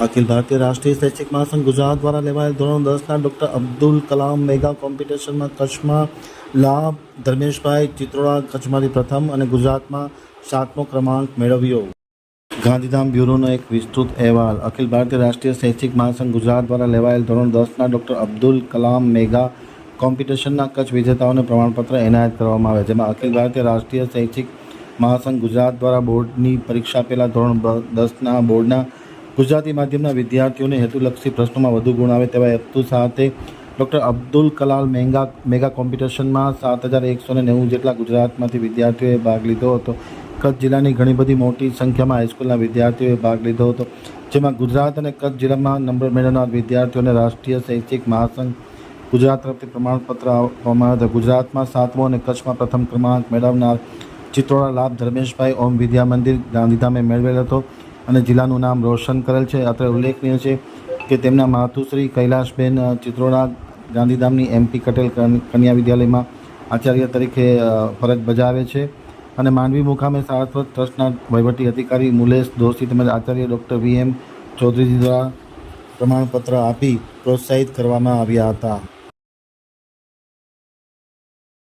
અખિલ ભારતીય રાષ્ટ્રીય શૈક્ષિક મહાસંઘ ગુજરાત દ્વારા લેવાયેલ ધોરણ દસના ડૉક્ટર અબ્દુલ કલામ મેગા કોમ્પિટિશનમાં કચ્છમાં લાભ ધર્મેશભાઈ ચિત્રોડા કચ્છમાંથી પ્રથમ અને ગુજરાતમાં સાતમો ક્રમાંક મેળવ્યો ગાંધીધામ બ્યુરોનો એક વિસ્તૃત અહેવાલ અખિલ ભારતીય રાષ્ટ્રીય શૈક્ષિક મહાસંઘ ગુજરાત દ્વારા લેવાયેલ ધોરણ દસના ડૉક્ટર અબ્દુલ કલામ મેગા કોમ્પિટિશનના કચ્છ વિજેતાઓને પ્રમાણપત્ર એનાયત કરવામાં આવે, જેમાં અખિલ ભારતીય રાષ્ટ્રીય શૈક્ષિક મહાસંઘ ગુજરાત દ્વારા બોર્ડની પરીક્ષા પહેલાં ધોરણ દસના બોર્ડના ગુજરાતી માધ્યમના વિદ્યાર્થીઓને હેતુલક્ષી પ્રશ્નોમાં વધુ ગુણ આવે તેવા હેતુ સાથે doctor Abdul Kalam mega mega કોમ્પિટિશનમાં સાત હજાર એકસો ને નેવું જેટલા ગુજરાતમાંથી વિદ્યાર્થીઓએ ભાગ લીધો હતો. કચ્છ જિલ્લાની ઘણી બધી મોટી સંખ્યામાં હાઈસ્કૂલના વિદ્યાર્થીઓએ ભાગ લીધો હતો. જેમાં ગુજરાત અને કચ્છ જિલ્લામાં નંબર મેળવનાર વિદ્યાર્થીઓને રાષ્ટ્રીય શૈક્ષિક મહાસંઘ ગુજરાત તરફથી પ્રમાણપત્ર આપવામાં આવ્યું હતું. ગુજરાતમાં સાતમો અને કચ્છમાં પ્રથમ ક્રમાંક મેળવનાર ચિત્રોડા લાભ ધર્મેશભાઈ ઓમ વિદ્યા મંદિર ગાંધીધામે મેળવેલ હતો. અને જિલ્લાનું નામ રોશન કરેલ છે. અત્રે ઉલ્લેખનીય છે કે તેમના માતુશ્રી કૈલાશબેન ચિત્રોડા ગાંધીધામની એમપી કન- કન્યા વિદ્યાલયમાં આચાર્ય તરીકે ફરજ બજાવે છે. અને માંડવી મુકામે સારસ્વત ટ્રસ્ટના વહીવટી અધિકારી મુલેશ દોશી તેમજ આચાર્ય ડૉક્ટર વી એમ ચૌધરીજી દ્વારા પ્રમાણપત્ર આપી પ્રોત્સાહિત કરવામાં આવ્યા હતા.